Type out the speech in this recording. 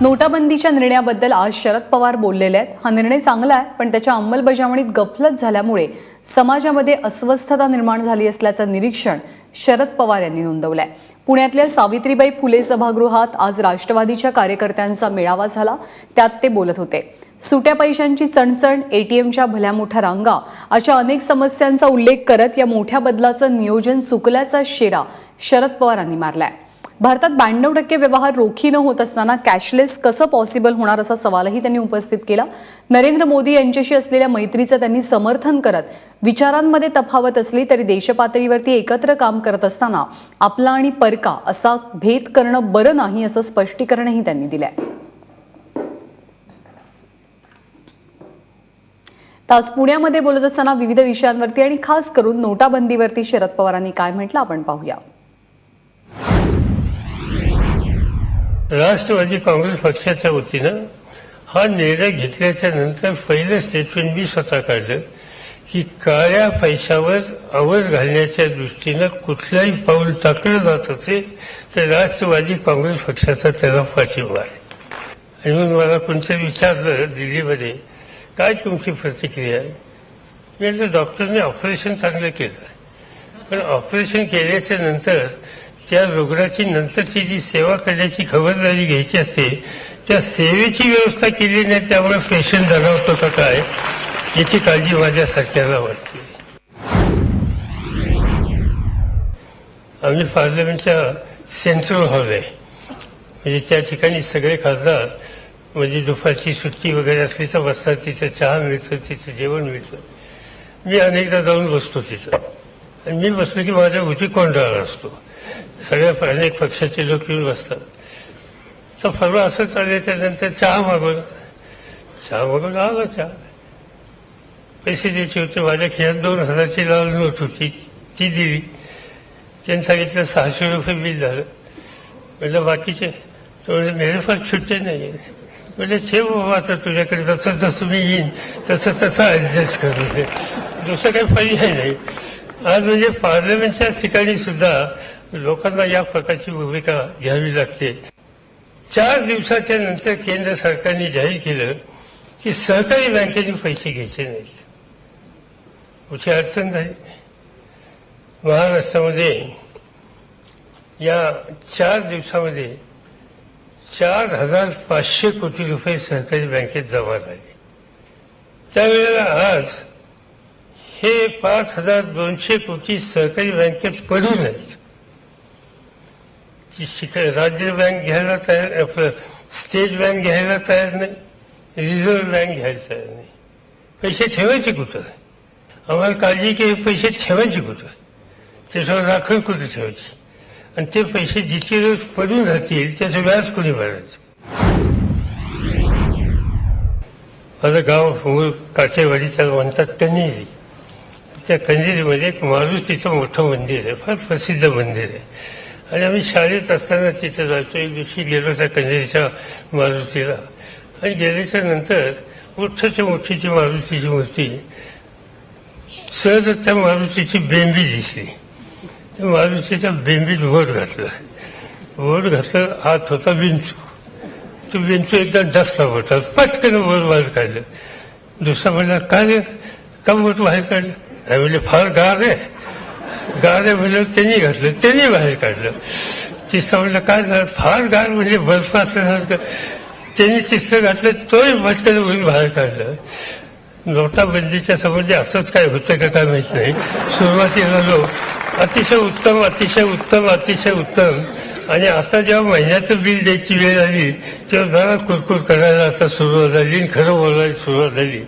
नोटाबंदीच्या निर्णयाबद्दल आज शरद पवार बोललेले आहेत. हा निर्णय चांगला आहे पण त्याच्या अंमलबजावणीत गफलत झाल्यामुळे समाजामध्ये अस्वस्थता निर्माण झाली असल्याचं निरीक्षण शरद पवार यांनी नोंदवलं आहे पुण्यातल्या सावित्रीबाई फुले सभागृहात आज राष्ट्रवादीच्या कार्यकर्त्यांचा मेळावा झाला. त्यात ते बोलत होते. सुट्या पैशांची चणचण एटीएमच्या भल्या मोठ्या रांगा अशा अनेक समस्यांचा उल्लेख करत या मोठ्या बदलाचं नियोजन चुकल्याचा शेरा शरद पवारांनी मारलाय. भारतात ब्याण्णव टक्के व्यवहार रोखीनं होत असताना कॅशलेस कसं पॉसिबल होणार असा सवालही त्यांनी उपस्थित केला. नरेंद्र मोदी यांच्याशी असलेल्या मैत्रीचं त्यांनी समर्थन करत विचारांमध्ये तफावत असली तरी देशपातळीवरती एकत्र काम करत असताना आपला आणि परका असा भेद करणं बरं नाही असं स्पष्टीकरणही त्यांनी दिलंय. तर आज पुण्यामध्ये बोलत असताना विविध विषयांवरती आणि खास करून नोटाबंदीवरती शरद पवारांनी काय म्हटलं आपण पाहूया. राष्ट्रवादी काँग्रेस पक्षाच्या वतीनं हा निर्णय घेतल्याच्या नंतर पहिलं स्टेटमेंट मी स्वतः काढलं की काळ्या पैशावर आवर घालण्याच्या दृष्टीनं कुठलंही पाऊल टाकलं जात असेल तर राष्ट्रवादी काँग्रेस पक्षाचा त्याला पाठिंबा आहे. आणि म्हणून मला कोणतं विचारलं दिल्लीमध्ये काय तुमची प्रतिक्रिया आहे? मी म्हटलं डॉक्टरने ऑपरेशन चांगलं केलं. पण ऑपरेशन केल्याच्यानंतर त्या रुग्णाची नंतरची जी सेवा करण्याची खबरदारी घ्यायची असते त्या सेवेची व्यवस्था केली नाही त्यामुळे पेशंट दगावतो का काय याची काळजी माझ्या सरकारला वाटते. आम्ही पार्लमेंटच्या सेंट्रल हॉल आहे. म्हणजे त्या ठिकाणी सगळे खासदार म्हणजे दुपारची सुट्टी वगैरे असली तर बसतात तिथं चहा मिळतं तिथं जेवण मिळतं. मी अनेकदा जाऊन बसतो तिथं. आणि मी बसलो की माझ्या भूती कोंडाळा असतो. सगळ्या अनेक पक्षाचे लोक येऊन बसतात. तर परवा असं चालल्याच्या नंतर चहा मागवला. चहा मागून आला चहा. पैसे द्यायचे होते. माझ्या खेळात दोन हजारची लाल नोट होती. ती दिली. त्यांनी सांगितलं सहाशे रुपये बिल झालं. म्हटलं बाकीचे तो म्हणजे मेरे फार छुट्टे नाही. म्हणजे छे बाबा आता तुझ्याकडे जसं जसं मी येईन तसं तसं ॲडजस्ट करू दे दुसरं काही पर्याय नाही. आज म्हणजे पार्लमेंटच्या ठिकाणी सुद्धा लोकांना या प्रकारची भूमिका घ्यावी लागते. चार दिवसाच्या नंतर केंद्र सरकारने जाहीर केलं की सहकारी बँकेने पैसे घ्यायचे नाहीत. कुठे अडचण नाही. महाराष्ट्रामध्ये या चार दिवसामध्ये चार हजार पाचशे कोटी रुपये सहकारी बँकेत जमा झाले. त्यावेळेला आज हे पाच हजार दोनशे कोटी सहकारी बँकेत पडून आहेत ती राज्य बँक घ्यायला तयार आपलं स्टेट बँक घ्यायला तयार नाही. रिझर्व्ह बँक घ्यायला तयार नाही. पैसे ठेवायचे कुठं? आम्हाला काळजी की पैसे ठेवायचे कुठं? त्याच्यावर राखण कुठे ठेवायची? आणि ते पैसे जिथे रोज पडून राहतील त्याचं व्याज कुणी भरायचं? माझं गाव मूळ काठेवाडी त्याला म्हणतात कन्हेरी. त्या कन्हेरीमध्ये एक मारुतीचं मोठं मंदिर आहे. फार प्रसिद्ध मंदिर आहे. आणि आम्ही शाळेत असताना तिथे जायचो. एक दिवशी गेलो त्या कंजेरीच्या मारुतीला. आणि गेल्याच्यानंतर मोठ्याच्या मोठीची मारुतीची मूर्ती सहजच त्या मारुतीची बेंबी दिसली. त्या मारुतीच्या बेंबीत बोट घातलं. बोट घातलं आत होता विंचू. तो विंचू एकदा डसला होता. पटकन वर बाहेर काढलं. दुसरा म्हणला काय रे? का बोट बाहेर काढलं? नाही म्हणजे फार गार आहे. गार म्हणलं त्यांनी घातलं त्यांनी बाहेर काढलं. तिसरा म्हणलं काय झालं? फार गार म्हणजे बर्फ असल्यासारखं त्यांनी तिसरं घातलं तोही पटकन होईल बाहेर काढलं. नोटाबंदीच्या संबंधी असंच काय होतं का काय माहीत नाही. सुरुवातीला लोक अतिशय उत्तम अतिशय उत्तम अतिशय उत्तम. आणि आता जेव्हा महिन्याचं बिल द्यायची वेळ आली तेव्हा जरा कुरकुर करायला आता सुरुवात झाली आणि खरं बोलायला सुरुवात झाली.